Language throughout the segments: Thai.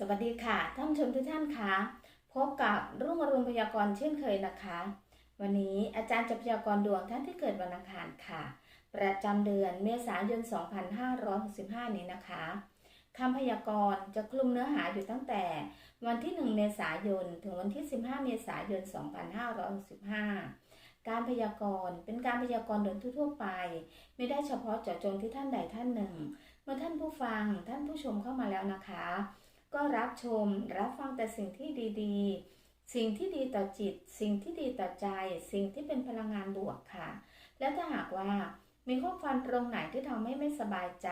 สวัสดีค่ะ ท่านชมทุกท่านคะพบกับรุ่งอรุณพยากรณ์เช่นเคยนะคะ วันนี้อาจารย์จะพยากรณ์ดวงท่านที่เกิดวันอังคารค่ะ ประจำเดือนเมษายน 2565 นี้นะคะคำพยากรณ์จะคลุมเนื้อหาอยู่ตั้งแต่วันที่ 1 เมษายน ถึงวันที่ 15 เมษายน 2565 การพยากรณ์เป็นการพยากรณ์โดยทั่วไป ไม่ได้เฉพาะเจาะจงที่ท่านใดท่านหนึ่ง เมื่อท่านผู้ฟังท่านผู้ชมเข้ามาแล้วนะคะ ก็รับชมรับฟังแต่สิ่งที่ดีๆ สิ่งที่ดีต่อจิต สิ่งที่ดีต่อใจ สิ่งที่เป็นพลังงานบวกค่ะ และถ้าหากว่ามีข้อความตรงไหนที่ทำให้ไม่สบายใจ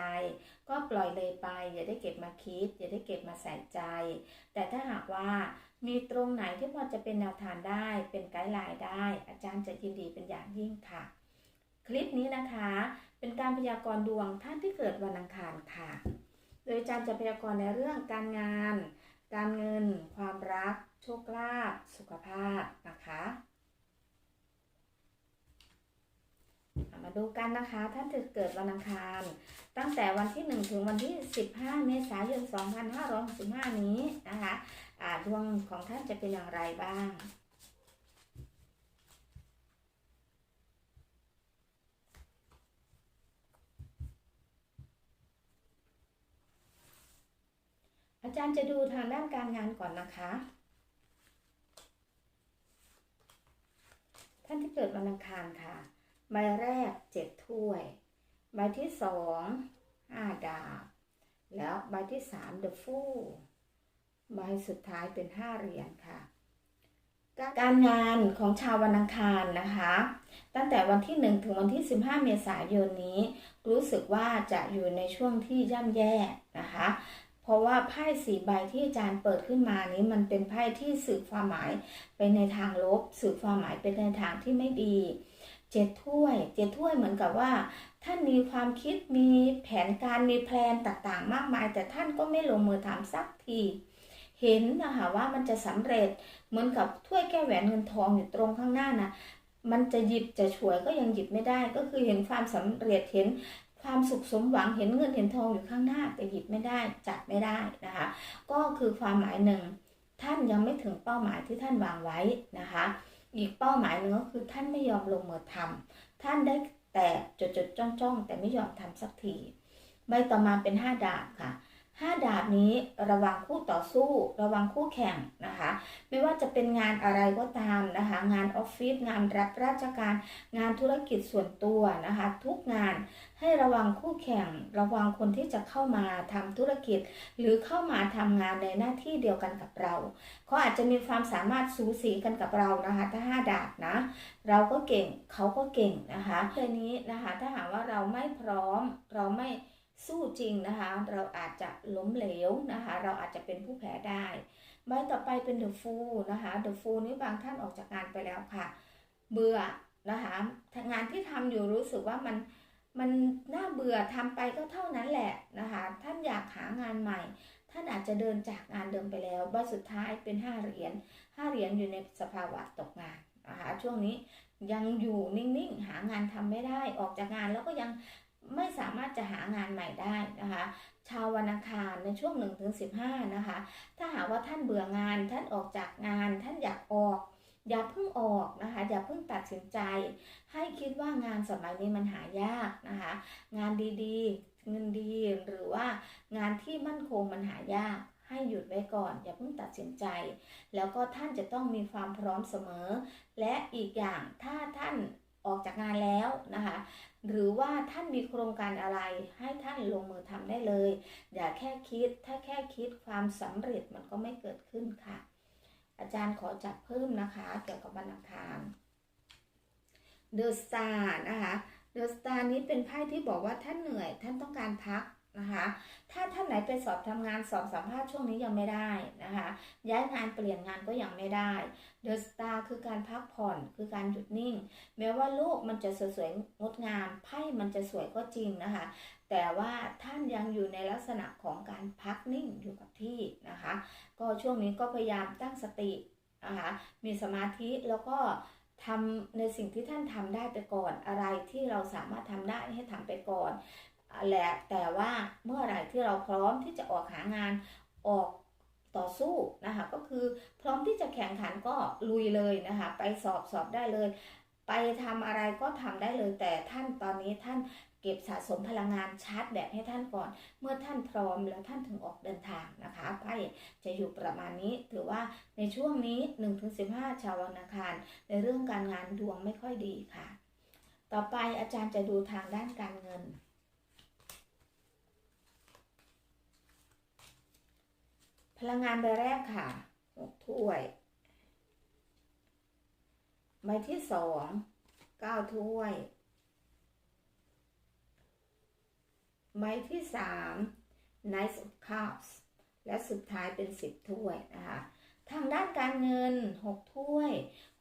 ก็ปล่อยเลยไป อย่าได้เก็บมาคิด อย่าได้เก็บมาใส่ใจ แต่ถ้าหากว่ามีตรงไหนที่พอจะเป็นแนวทางได้ เป็นไกด์ไลน์ได้ อาจารย์จะยินดีเป็นอย่างยิ่งค่ะ คลิปนี้นะคะ เป็นการพยากรณ์ดวงท่านที่เกิดวันอังคารค่ะ โดยอาจารย์จะพยากรณ์ในเรื่องการงาน การเงิน ความรัก โชคลาภ สุขภาพนะคะ มาดูกันนะคะ ท่านที่เกิดวันอังคาร ตั้งแต่วันที่ 1 ถึงวันที่ 15 เมษายน 2565 นี้นะคะดวงของท่านจะเป็นอย่างไรบ้าง อาจารย์จะดูทางด้านการงานก่อนนะคะ ท่านที่เกิดวันอังคารค่ะ ใบแรกเจ็ดถ้วย ใบที่สองห้าดาบ แล้วใบที่สามเดอะฟูใบสุดท้ายเป็นห้าเหรียญค่ะ การงานของชาววันอังคารนะคะ ตั้งแต่วันที่1ถึงวันที่15เมษายนนี้ รู้สึกว่าจะอยู่ในช่วงที่ย่ำแย่นะคะ เพราะว่าไพ่สีใบที่อาจารย์เปิดขึ้นมานี้มันเป็นไพ่ที่สื่อความหมายไปในทางลบ สื่อความหมายเป็นในทางที่ไม่ดีเจ็ดถ้วยเจ็ดถ้วยเหมือนกับว่า ท่านมีความคิดมีแผนการมีแพลนต่างๆ มากมาย แต่ท่านก็ไม่ลงมือทำสักทีเห็นนะคะว่ามันจะสำเร็จเหมือนกับถ้วยแก้วแหวนเงินทองอยู่ตรงข้างหน้านะมันจะหยิบจะฉวยก็ยังหยิบไม่ได้ ก็คือเห็นความสำเร็จเห็น ความสุขสมหวังเห็นเงินเห็นทองอยู่ข้างหน้าแต่หยิบไม่ได้จับไม่ได้นะคะ ก็คือความหมายหนึ่ง ท่านยังไม่ถึงเป้าหมายที่ท่านวางไว้นะคะ อีกเป้าหมายหนึ่งก็คือท่านไม่ยอมลงมือทำท่านได้แต่จดจดจ้องจ้องแต่ไม่ยอมทำสักทีใบต่อมาเป็นห้าดาบค่ะ ห้าดาบนี้ระวังคู่ต่อสู้ ระวังคู่แข่งนะคะ ไม่ว่าจะเป็นงานอะไรก็ตามนะคะ งานออฟฟิศงานรับราชการ งานธุรกิจส่วนตัวนะคะ ทุกงานให้ระวังคู่แข่ง ระวังคนที่จะเข้ามาทำธุรกิจ หรือเข้ามาทำงานในหน้าที่เดียวกันกับเราเขาอาจจะมีความสามารถสูสีกันกับเรานะคะ ถ้าห้าดาบนะ เราก็เก่งเขาก็เก่งนะคะเรื่องนี้นะคะถ้าหากว่าเราไม่พร้อมเราไม่ สู้จริงนะคะ เราอาจจะล้มเหลวนะคะ เราอาจจะเป็นผู้แพ้ได้ใบต่อไปเป็นเดอะฟูนะคะเดอะฟูนี้บางท่านออกจากงานไปแล้วค่ะ เบื่อนะคะงานที่ทำอยู่รู้สึกว่ามันมันน่าเบื่อทำไปก็เท่านั้นแหละนะคะ ท่านอยากหางานใหม่ ท่านอาจจะเดินจากงานเดิมไปแล้วใบสุดท้ายเป็นห้าเหรียญห้าเหรียญอยู่ในสภาวะตกงานนะคะช่วงนี้ยังอยู่นิ่งๆ หางานทำไม่ได้ออกจากงานแล้วก็ยัง ไม่สามารถจะหางานใหม่ได้นะคะ ชาววันอังคารในช่วง1ถึง15นะคะ ถ้าหากว่าท่านเบื่องานท่านออกจากงาน ท่านอยากออก อย่าเพิ่งออกนะคะ อย่าเพิ่งตัดสินใจ ให้คิดว่างานสมัยนี้มันหายากนะคะ งานดีๆ เงินดีหรือว่างานที่มั่นคงมันหายากให้หยุดไว้ก่อน อย่าเพิ่งตัดสินใจ แล้วก็ท่านจะต้องมีความพร้อมเสมอ และอีกอย่างถ้าท่าน ออกจากงานแล้วนะคะ หรือว่าท่านมีโครงการอะไรให้ท่านลงมือทำได้เลย อย่าแค่คิดถ้าแค่คิดความสำเร็จมันก็ไม่เกิดขึ้นค่ะ อาจารย์ขอจับเพิ่มนะคะ เกี่ยวกับวันอังคารเดอะสตาร์นะคะเดอะสตาร์นี้เป็นไพ่ที่บอกว่าท่านเหนื่อย ท่านต้องการพัก นะคะ ถ้าท่านไหนไปสอบทำงานสอบสัมภาษณ์ช่วงนี้ยังไม่ได้นะคะ ย้ายงานเปลี่ยนงานก็ยังไม่ได้เดอะสตาร์คือการพักผ่อนคือการหยุดนิ่ง แม้ว่าโลกมันจะสวยๆงดงามไพ่มันจะสวยก็จริงนะคะ แต่ว่าท่านยังอยู่ในลักษณะของการพักนิ่งอยู่กับที่นะคะ ก็ช่วงนี้ก็พยายามตั้งสตินะคะมีสมาธิแล้วก็ทำในสิ่งที่ท่านทำได้ไปก่อนอะไรที่เราสามารถทำได้ให้ทำไปก่อน แหละแต่ว่าเมื่อไหร่ที่เราพร้อมที่จะออกหางานออกต่อสู้นะคะก็คือพร้อมที่จะแข่งขันก็ลุยเลยนะคะไปสอบสอบได้เลย ไปทำอะไรก็ทำได้เลย แต่ท่านตอนนี้ท่านเก็บสะสมพลังงานชาร์จแบตให้ท่านก่อน เมื่อท่านพร้อมแล้วท่านถึงออกเดินทางนะคะไพ่จะอยู่ประมาณนี้ถือว่าในช่วงนี้ 1-15 ชาววันอังคาร ในเรื่องการงานดวงไม่ค่อยดีค่ะ ต่อไปอาจารย์จะดูทางด้านการเงิน ลังงานใบแรกค่ะหกถ้วย ใบที่สองเก้าถ้วย ใบที่สาม Knight of Cups และสุดท้ายเป็นสิบถ้วยนะคะทางด้านการเงินหกถ้วย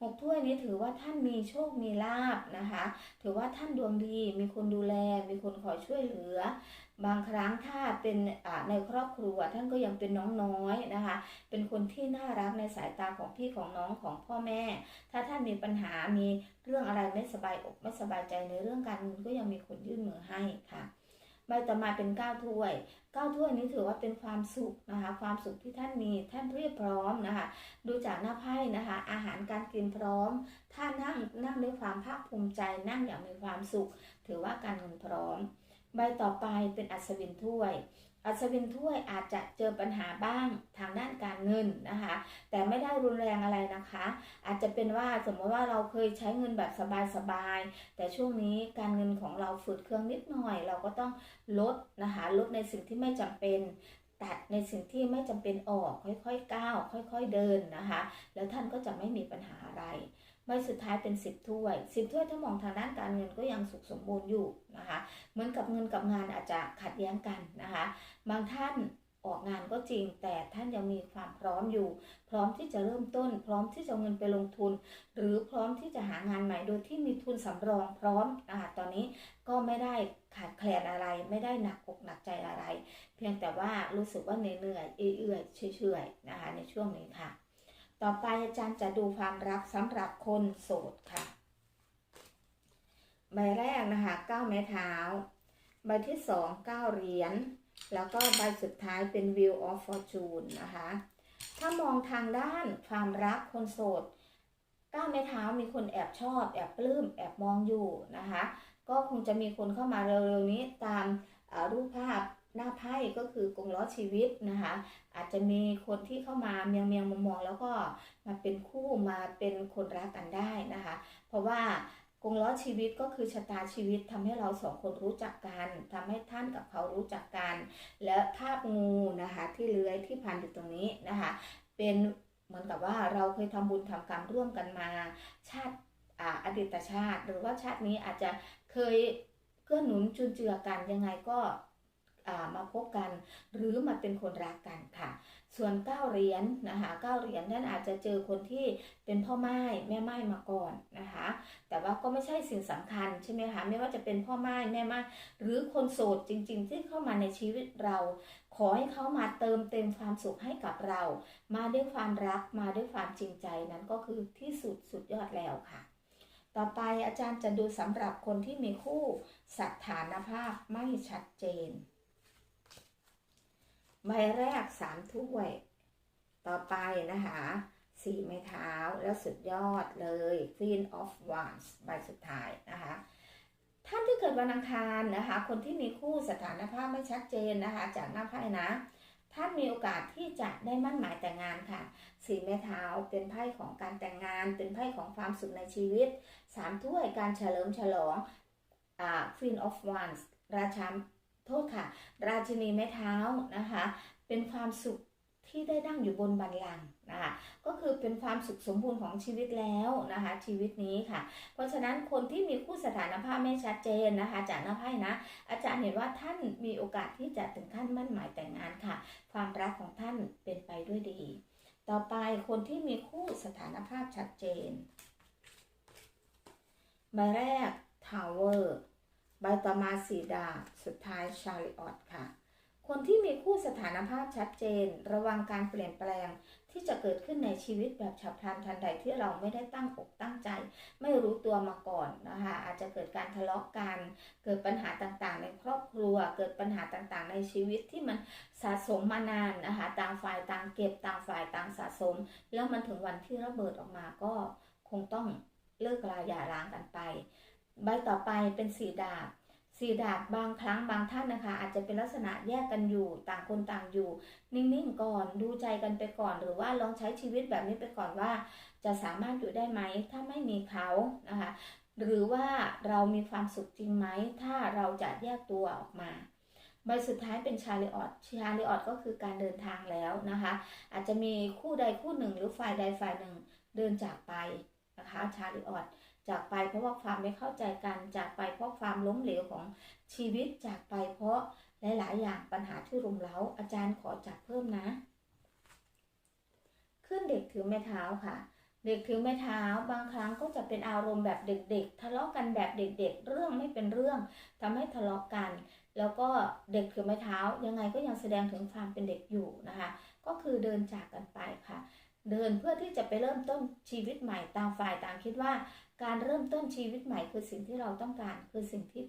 หกถ้วยนี้ถือว่าท่านมีโชคมีลาบนะคะ ถือว่าท่านดวงดี มีคนดูแล มีคนคอยช่วยเหลือ บางครั้งถ้าเป็นในครอบครัวท่านก็ยังเป็นน้องน้อยนะคะ เป็นคนที่น่ารักในสายตาของพี่ของน้องของพ่อแม่ ถ้าท่านมีปัญหามีเรื่องอะไรไม่สบายอกไม่สบายใจในเรื่องการเงินก็ยังมีคนยื่นมือให้ค่ะใบต่อมาเป็น9ถ้วย9ถ้วยนี้ถือว่าเป็นความสุขนะคะ ความสุขที่ท่านมีท่านเรียบพร้อมนะคะ ดูจากหน้าไพ่นะคะ อาหารการกินพร้อม ท่านนั่งนั่งด้วยความภาคภูมิใจนั่งอย่างมีความสุข ถือว่าการเงินพร้อม ใบต่อไปเป็นอัศวินถ้วย อัศวินถ้วยอาจจะเจอปัญหาบ้างทางด้านการเงินนะคะ แต่ไม่ได้รุนแรงอะไรนะคะ อาจจะเป็นว่าสมมติว่าเราเคยใช้เงินแบบสบายๆ แต่ช่วงนี้การเงินของเราฝืดเครื่องนิดหน่อย เราก็ต้องลดนะคะลดในสิ่งที่ไม่จำเป็นตัดในสิ่งที่ไม่จำเป็นออกค่อยๆก้าวค่อย ๆเดินนะคะ แล้วท่านก็จะไม่มีปัญหาอะไร ใบสุดท้ายเป็นสิบถ้วยสิบถ้วยถ้ามองทางด้านการเงินก็ยังสุขสมบูรณ์อยู่นะคะเหมือนกับเงินกับงานอาจจะขัดแย้งกันนะคะ บางท่านออกงานก็จริง แต่ท่านยังมีความพร้อมอยู่ พร้อมที่จะเริ่มต้น พร้อมที่จะเอาเงินไปลงทุน หรือพร้อมที่จะหางานใหม่โดยที่มีทุนสำรองพร้อมนะคะตอนนี้ก็ไม่ได้ขาดแคลนอะไร ไม่ได้หนักอกหนักใจอะไร เพียงแต่ว่ารู้สึกว่าเหนื่อยเอื่อยเฉยๆนะคะในช่วงนี้ค่ะ ต่อไปอาจารย์จะดูความรักสำหรับคนโสดค่ะ ใบแรกนะคะเก้าไม้เท้า ใบที่สองเก้าเหรียญ แล้วก็ใบสุดท้ายเป็น Wheel of Fortune นะคะ ถ้ามองทางด้านความรักคนโสดก้าไม้เท้ามีคนแอบชอบ แอบปลื้มแอบมองอยู่นะคะ ก็คงจะมีคนเข้ามาเร็วๆนี้ตามรูปภาพ หน้าไพ่ก็คือกงล้อชีวิตนะคะ อาจจะมีคนที่เข้ามาเมียงเมียงมองมองแล้วก็มาเป็นคู่มาเป็นคนรักกันได้นะคะ เพราะว่ากงล้อชีวิตก็คือชะตาชีวิตทำให้เราสองคนรู้จักกันทำให้ท่านกับเขารู้จักกัน และภาพงูนะคะที่เลื้อยที่พันอยู่ตรงนี้นะคะ เป็นเหมือนกับว่าเราเคยทำบุญทำกรรมร่วมกันมา ชาติอดีตชาติ หรือว่าชาตินี้อาจจะเคยเกื้อหนุนจุนเจือกันยังไงก็ มาพบกัน หรือมาเป็นคนรักกันค่ะ ส่วนเก้าเหรียญนนะคะเก้าเหรียญนั่นอาจจะเจอคนที่เป็นพ่อไม้แม่ไม้มาก่อนนะคะ แต่ว่าก็ไม่ใช่สิ่งสำคัญใช่ไหมคะไม่ว่าจะเป็นพ่อไม้แม่ไม้หรือคนโสดจริง ๆ ที่เข้ามาในชีวิตเรา ขอให้เขามาเติมเต็มความสุขให้กับเรา มาด้วยความรักมาด้วยความจริงใจนั้นก็คือที่สุดสุดยอดแล้วค่ะต่อไปอาจารย์จะดูสำหรับคนที่มีคู่สถานภาพไม่ชัดเจน ใบแรกสามถ้วย ต่อไปนะคะสี่ไม้เท้าแล้วสุดยอดเลย Queen of Wands ใบสุดท้ายนะคะ ท่านที่เกิดวันอังคารนะคะ คนที่มีคู่สถานภาพไม่ชัดเจนนะคะ จากหน้าไพ่นะ ท่านมีโอกาสที่จะได้มั่นหมายแต่งงานค่ะสี่ไม้เท้าเป็นไพ่ของการแต่งงาน เป็นไพ่ของความสุขในชีวิตสามถ้วยการเฉลิมฉลองอ่า Queen of Wands ราชา โทษค่ะ ราชินีไม้เท้านะคะ เป็นความสุขที่ได้นั่งอยู่บนบันลังนะคะก็คือเป็นความสุขสมบูรณ์ของชีวิตแล้วนะคะ ชีวิตนี้ค่ะ เพราะฉะนั้นคนที่มีคู่สถานภาพไม่ชัดเจนนะคะ จากหน้าไพ่นะ อาจารย์เห็นว่าท่านมีโอกาสที่จะถึงขั้นมั่นหมายแต่งงานค่ะ ความรักของท่านเป็นไปด้วยดี ต่อไปคนที่มีคู่สถานภาพชัดเจนใบแรก Tower ใบต่อมาสีดาสุดท้ายชาริออตค่ะคคนที่มีคู่สถานภาพชัดเจน ระวังการเปลี่ยนแปลงที่จะเกิดขึ้นในชีวิตแบบฉับพลันทันใดที่เราไม่ได้ตั้งอกตั้งใจ ไม่รู้ตัวมาก่อนนะคะอาจจะเกิดการทะเลาะกัน เกิดปัญหาต่างๆ ในครอบครัว เกิดปัญหาต่างๆ ในชีวิตที่มันสะสมมานานนะคะต่างฝ่ายต่างเก็บต่างฝ่ายต่างสะสม แล้วมันถึงวันที่ระเบิดออกมาก็คงต้องเลิกลาหย่าร้างกันไป ใบต่อไปเป็นสีดาบสีดาบบางครั้งบางท่านนะคะ อาจจะเป็นลักษณะแยกกันอยู่ต่างคนต่างอยู่ นิ่งๆก่อนดูใจกันไปก่อน หรือว่าลองใช้ชีวิตแบบนี้ไปก่อนว่า จะสามารถอยู่ได้ไหมถ้าไม่มีเขานะคะ หรือว่าเรามีความสุขจริงไหมถ้าเราจะแยกตัวออกมาใบสุดท้ายเป็นชาลิออตชาลิออตก็คือการเดินทางแล้วนะคะ อาจจะมีคู่ใดคู่หนึ่งหรือฝ่ายใดฝ่ายหนึ่งเดินจากไปนะคะชาลิออต จากไปเพราะว่าความไม่เข้าใจกัน จากไปเพราะความล้มเหลวของชีวิต จากไปเพราะหลาย ๆ อย่างปัญหาที่รุมเร้า อาจารย์ขอจับเพิ่มนะ ขึ้นเด็กถือไม้เท้าค่ะ เด็กถือไม้เท้า บางครั้งก็จะเป็นอารมณ์แบบเด็ก ๆ ทะเลาะกันแบบเด็ก ๆ เรื่องไม่เป็นเรื่องทำให้ทะเลาะกัน แล้วก็เด็กถือไม้เท้า ยังไงก็ยังแสดงถึงความเป็นเด็กอยู่นะคะ ก็คือเดินจากกันไปค่ะ เดินเพื่อที่จะไปเริ่มต้นชีวิตใหม่ต่างฝ่ายต่างคิดว่า การเริ่มต้นชีวิตใหม่คือสิ่งที่เราต้องการ คือสิ่งที่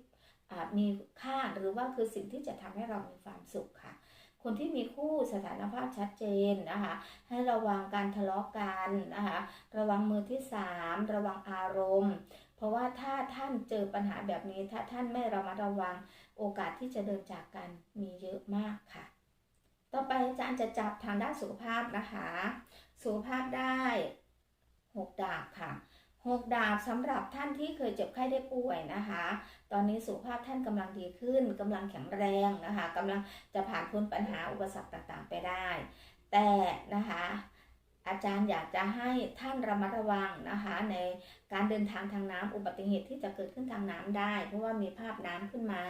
มีค่าหรือว่าคือสิ่งที่จะทำให้เรามีความสุขค่ะ คนที่มีคู่สถานภาพชัดเจนนะคะ ให้ระวังการทะเลาะกันนะคะ ระวังมือที่สามระวังอารมณ์ เพราะว่าถ้าท่านเจอปัญหาแบบนี้ ถ้าท่านไม่ระมัดระวังโอกาสที่จะเดินจากกันมีเยอะมากค่ะ ต่อไปอาจารย์จะจับทางด้านสุขภาพนะคะ สุขภาพได้หกดาบค่ะ หกดาบสำหรับท่านที่เคยเจ็บไข้ได้ป่วยนะคะ ตอนนี้สุขภาพท่านกำลังดีขึ้นกำลังแข็งแรงนะคะกำลังจะผ่านพ้นปัญหาอุปสรรคต่างๆ ไปได้ แต่นะคะอาจารย์อยากจะให้ท่านระมัดระวังนะคะ ในการเดินทางทางน้ำอุบัติเหตุที่จะเกิดขึ้นทางน้ำได้ เพราะว่ามีภาพน้ำขึ้นมา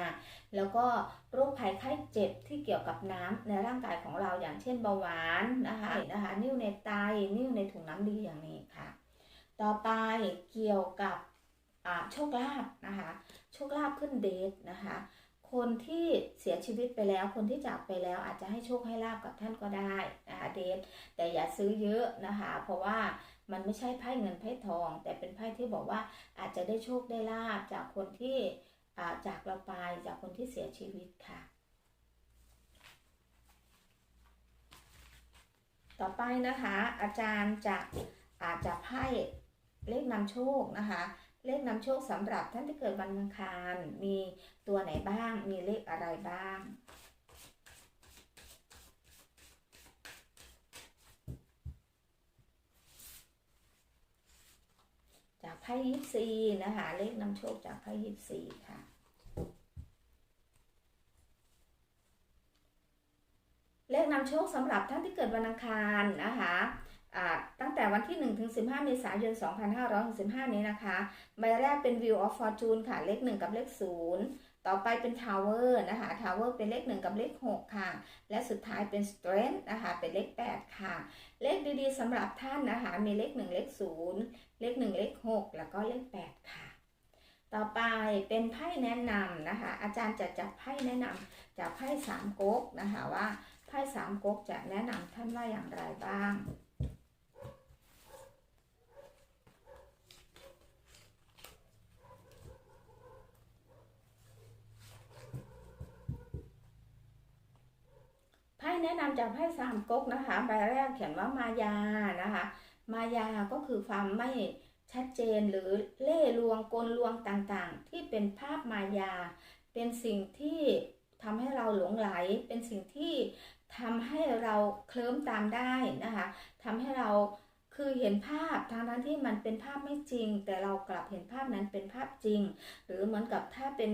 แล้วก็โรคภัยไข้เจ็บที่เกี่ยวกับน้ำในร่างกายของเราอย่างเช่นเบาหวานนะคะนะคะ นิ่วในไตนิ่วในถุงน้ำดีอย่างนี้ค่ะ ต่อไปเกี่ยวกับโชคลาภนะคะ โชคลาภขึ้นเดทนะคะ คนที่เสียชีวิตไปแล้ว คนที่จากไปแล้วอาจจะให้โชคให้ลาบกับท่านก็ได้นะคะเดทแต่อย่าซื้อเยอะนะคะ เพราะว่ามันไม่ใช่ไพ่เงินไพ่ทอง แต่เป็นไพ่ที่บอกว่าอาจจะได้โชคได้ลาบจากคนที่จากเราไปจากคนที่เสียชีวิตค่ะ ต่อไปนะคะ อาจารย์จะอาจจะไพ่ เลขนำโชคนะคะ เลขนำโชคสำหรับท่านที่เกิดวันอังคาร มีตัวไหนบ้าง มีเลขอะไรบ้างจากไพ่ยิปซีนะคะ เลขนำโชคจากไพ่ยิปซีค่ะ เลขนำโชคสำหรับท่านที่เกิดวันอังคารนะคะ ตั้งแต่วันที่ 1 ถึง 15 เมษายน 2565 นี้นะคะ ใบแรกเป็น View of Fortune ค่ะ เลข 1 กับเลข 0 ต่อไปเป็น Tower นะคะ Tower เป็นเลข 1 กับเลข 6 ค่ะ และสุดท้ายเป็น Strength นะคะ เป็นเลข 8 ค่ะ เลขดีๆสำหรับท่านนะคะ มีเลข 1 เลข 0 เลข 1 เลข 6 แล้วก็เลข 8 ค่ะ ต่อไปเป็นไพ่แนะนำนะคะ อาจารย์จะจับไพ่แนะนำจากไพ่สามก๊กนะคะว่าไพ่สามก๊กจะแนะนำท่านว่าอย่างไรบ้าง แนะนำจากไพ่สามก๊กนะคะใบแรกเขียนว่ามายานะคะ มายาก็คือความไม่ชัดเจนหรือเล่ลวงกลลวงต่างๆ ที่เป็นภาพมายา เป็นสิ่งที่ทำให้เราหลงไหล เป็นสิ่งที่ทำให้เราเคลิ้มตามได้นะคะทำให้เราคือเห็นภาพทางนั้นที่มันเป็นภาพไม่จริง แต่เรากลับเห็นภาพนั้นเป็นภาพจริง หรือเหมือนกับถ้าเป็น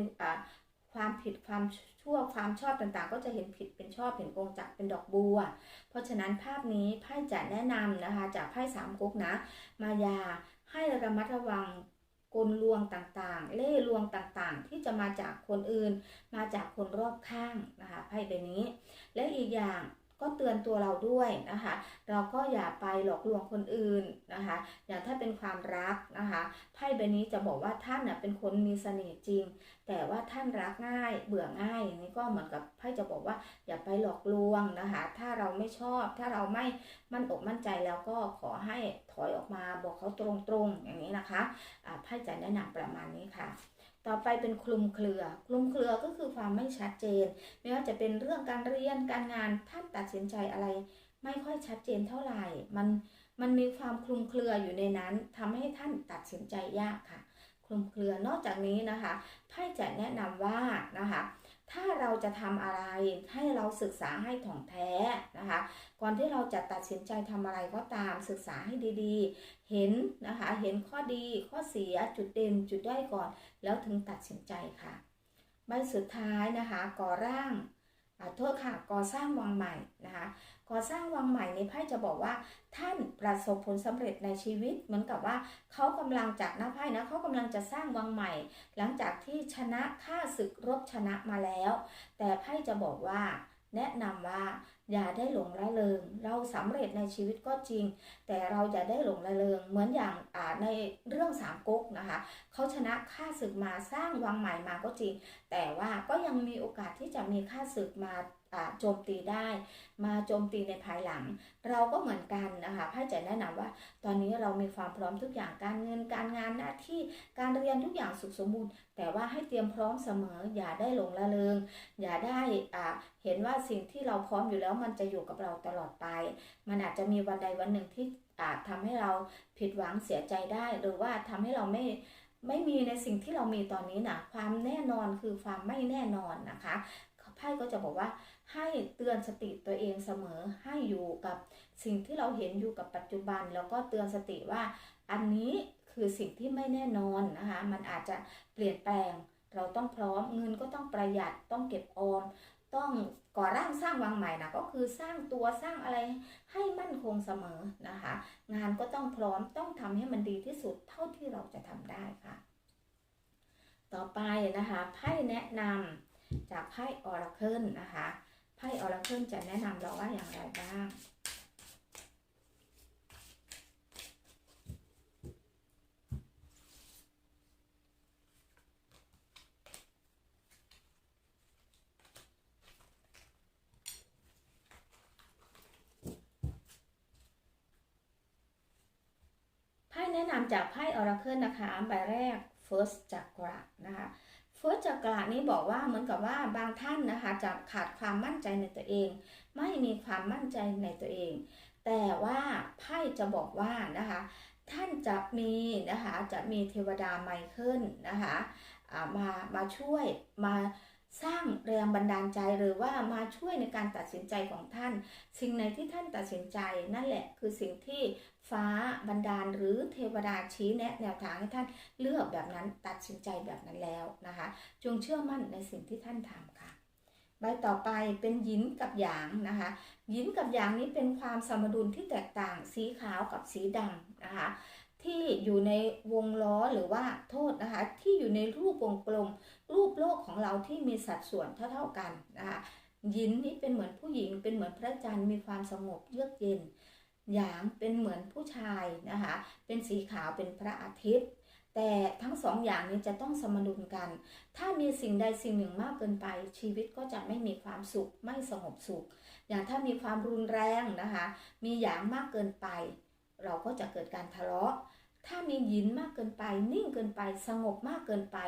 ความผิดความ ชั่วความชอบต่างๆ ก็จะเห็นผิดเป็นชอบเห็นกงจักเป็นดอกบัว เพราะฉะนั้นภาพนี้ไพ่จะแนะนำนะคะ จากไพ่สามก๊กนะ มายาให้ระมัดระวังกลลวงต่างๆ เล่ลวงต่างๆ ที่จะมาจากคนอื่น มาจากคนรอบข้างนะคะไพ่ใบนี้ และอีกอย่าง ก็เตือนตัวเราด้วยนะคะ เราก็อย่าไปหลอกลวงคนอื่นนะคะ อย่างถ้าเป็นความรักนะคะไพ่ใบนี้จะบอกว่าท่านน่ะเป็นคนมีเสน่ห์จริง แต่ว่าท่านรักง่ายเบื่อง่ายอย่างนี้ก็เหมือนกับไพ่จะบอกว่าอย่าไปหลอกลวงนะคะ ถ้าเราไม่ชอบ ถ้าเราไม่มั่นอกมั่นใจแล้วก็ขอให้ถอยออกมาบอกเขาตรงๆอย่างนี้นะคะะไพ่จะแนะนำประมาณนี้ค่ะ ต่อไปเป็นคลุมเครือ คลุมเครือก็คือความไม่ชัดเจน ไม่ว่าจะเป็นเรื่องการเรียนการงานท่านตัดสินใจอะไร ไม่ค่อยชัดเจนเท่าไหร่ มันมันมีความคลุมเครืออยู่ในนั้นทำให้ท่านตัดสินใจยากค่ะ คลุมเครือ นอกจากนี้นะคะไพ่จะแนะนำว่านะคะ ถ้าเราจะทำอะไรให้เราศึกษาให้ถ่องแท้นะคะ ก่อนที่เราจะตัดสินใจทำอะไรก็ตามศึกษาให้ดีๆ เห็นนะคะ เห็นข้อดีข้อเสียจุดเด่นจุดด้อยก่อน แล้วถึงตัดสินใจค่ะ ใบสุดท้ายนะคะก่อร่างโทษค่ะก่อสร้างวังใหม่นะคะ ก่อสร้างวังใหม่ในไพ่จะบอกว่า ท่านประสบผลสำเร็จในชีวิต เหมือนกับว่าเขากำลังจากหน้าไพ่นะเขากำลังจะสร้างวังใหม่ หลังจากที่ชนะฆ่าศึกรบชนะมาแล้ว แต่ไพ่จะบอกว่า แนะนำว่าอย่าได้หลงละเลงเราสำเร็จในชีวิตก็จริง แต่เราอย่าได้หลงละเลงเหมือนอย่างในเรื่องสามก๊กนะคะ เขาชนะฆ่าศึกมาสร้างวังใหม่มาก็จริง แต่ว่าก็ยังมีโอกาสที่จะมีฆ่าศึกมา โจมตีได้ มาโจมตีในภายหลัง เราก็เหมือนกันนะคะไพ่จะแนะนำว่า ตอนนี้เรามีความพร้อมทุกอย่างการเงินการงานหน้าที่การเรียนทุกอย่างสุขสมบูรณ์ แต่ว่าให้เตรียมพร้อมเสมอ อย่าได้หลงละเลงอย่าได้เห็นว่าสิ่งที่เราพร้อมอยู่แล้วมันจะอยู่กับเราตลอดไป มันอาจจะมีวันใดวันหนึ่งที่อาจทำให้เราผิดหวังเสียใจได้ หรือว่าทำให้เราไม่ไม่มีในสิ่งที่เรามีตอนนี้นะความแน่นอนคือความไม่แน่นอนนะคะไพ่ก็จะบอกว่า ให้เตือนสติตัวเองเสมอให้อยู่กับสิ่งที่เราเห็นอยู่กับปัจจุบัน แล้วก็เตือนสติว่าอันนี้คือสิ่งที่ไม่แน่นอนนะคะมันอาจจะเปลี่ยนแปลง เราต้องพร้อมเงินก็ต้องประหยัดต้องเก็บออมต้องก่อร่างสร้างวางใหม่นะก็คือสร้างตัวสร้างอะไรให้มั่นคงเสมอนะคะ งานก็ต้องพร้อมต้องทำให้มันดีที่สุดเท่าที่เราจะทำได้ค่ะ ต่อไปนะคะไพ่แนะนำจากไพ่ออร์เคิลนะคะ ไพ่ออร์เคิลจะแนะนำเราว่าอย่างไรบ้างไพ่แนะนำจากไพ่ออราเคิลนะคะ ใบแรก first จักระนะคะ first จักระนี้บอกว่าเหมือนกับว่าบางท่านนะคะจะขาดความมั่นใจในตัวเอง ไม่มีความมั่นใจในตัวเอง แต่ว่าไพ่จะบอกว่านะคะท่านจะมีนะคะจะมีเทวดาไมเคิลนะคะมามาช่วยมา สร้างแรงบันดาลใจหรือว่ามาช่วยในการตัดสินใจของท่าน สิ่งไหนที่ท่านตัดสินใจนั่นแหละคือสิ่งที่ฟ้าบันดาลหรือเทวดาชี้แนะแนวทางให้ท่านเลือกแบบนั้นตัดสินใจแบบนั้นแล้วนะคะ จงเชื่อมั่นในสิ่งที่ท่านทำค่ะใบต่อไปเป็นยินกับหยางนะคะยินกับหยางนี้เป็นความสมดุลที่แตกต่างสีขาวกับสีดำนะคะ ที่อยู่ในวงล้อหรือว่าโทษนะคะที่อยู่ในรูปวงกลม รูปโลกของเราที่มีสัดส่วนเท่าๆกันนะคะยินนี้เป็นเหมือนผู้หญิง เป็นเหมือนพระจันทร์มีความสงบเยือกเย็นหยางเป็นเหมือนผู้ชายนะคะเป็นสีขาวเป็นพระอาทิตย์ แต่ทั้งสองอย่างนี้จะต้องสมดุลกัน ถ้ามีสิ่งใดสิ่งหนึ่งมากเกินไป ชีวิตก็จะไม่มีความสุขไม่สงบสุข อย่างถ้ามีความรุนแรงนะคะมีหยางมากเกินไป เราก็จะเกิดการทะเลาะ ถ้ามีหยินมากเกินไป นิ่งเกินไป สงบมากเกินไป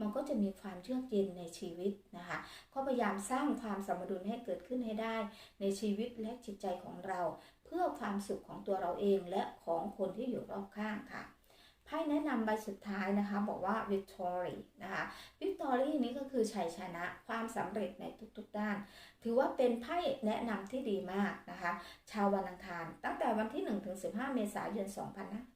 มันก็จะมีความเชือกเย็นในชีวิตนะคะ ก็พยายามสร้างความสมดุลให้เกิดขึ้นให้ได้ ในชีวิตและจิตใจของเรา เพื่อความสุขของตัวเราเองและของคนที่อยู่รอบข้างค่ะ ไพ่แนะนำใบสุดท้ายนะคะ บอกว่า victory นะคะ victory นี้ก็คือชัยชนะความสำเร็จในทุกๆด้าน ถือว่าเป็นไพ่แนะนำที่ดีมากนะคะ ชาววันอังคาร ตั้งแต่วันที่ 1 ถึง 15 เมษายน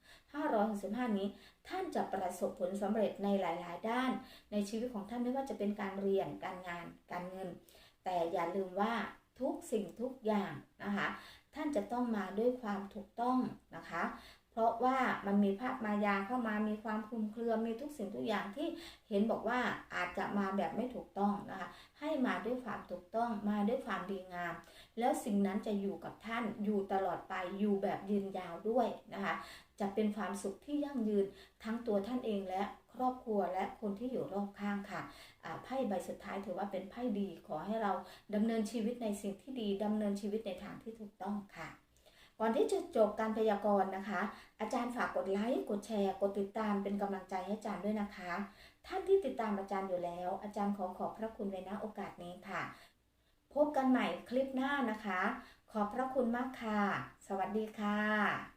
2565 นี้ท่านจะประสบผลสำเร็จในหลายๆ ด้าน ในชีวิตของท่านไม่ว่าจะเป็นการเรียนการงาน การเงิน แต่อย่าลืมว่าทุกสิ่งทุกอย่างนะคะ ท่านจะต้องมาด้วยความถูกต้องนะคะ เพราะว่ามันมีภาพมายาเข้ามามีความคลุมเครือมีทุกสิ่งทุกอย่างที่เห็นบอกว่าอาจจะมาแบบไม่ถูกต้องนะคะ ให้มาด้วยความถูกต้องมาด้วยความดีงาม แล้วสิ่งนั้นจะอยู่กับท่านอยู่ตลอดไปอยู่แบบยืนยาวด้วยนะคะ จะเป็นความสุขที่ยั่งยืนทั้งตัวท่านเองและครอบครัวและคนที่อยู่รอบข้างค่ะไพ่ใบสุดท้ายถือว่าเป็นไพ่ดีขอให้เราดำเนินชีวิตในสิ่งที่ดีดำเนินชีวิตในทางที่ถูกต้องค่ะ ก่อนที่จะจบการพยากรณ์นะคะ อาจารย์ฝากกดไลค์กดแชร์ กดติดตามเป็นกำลังใจให้อาจารย์ด้วยนะคะ ท่านที่ติดตามอาจารย์อยู่แล้ว อาจารย์ขอขอบพระคุณไว้ณโอกาสนี้ค่ะ พบกันใหม่คลิปหน้านะคะ ขอบพระคุณมากค่ะ สวัสดีค่ะ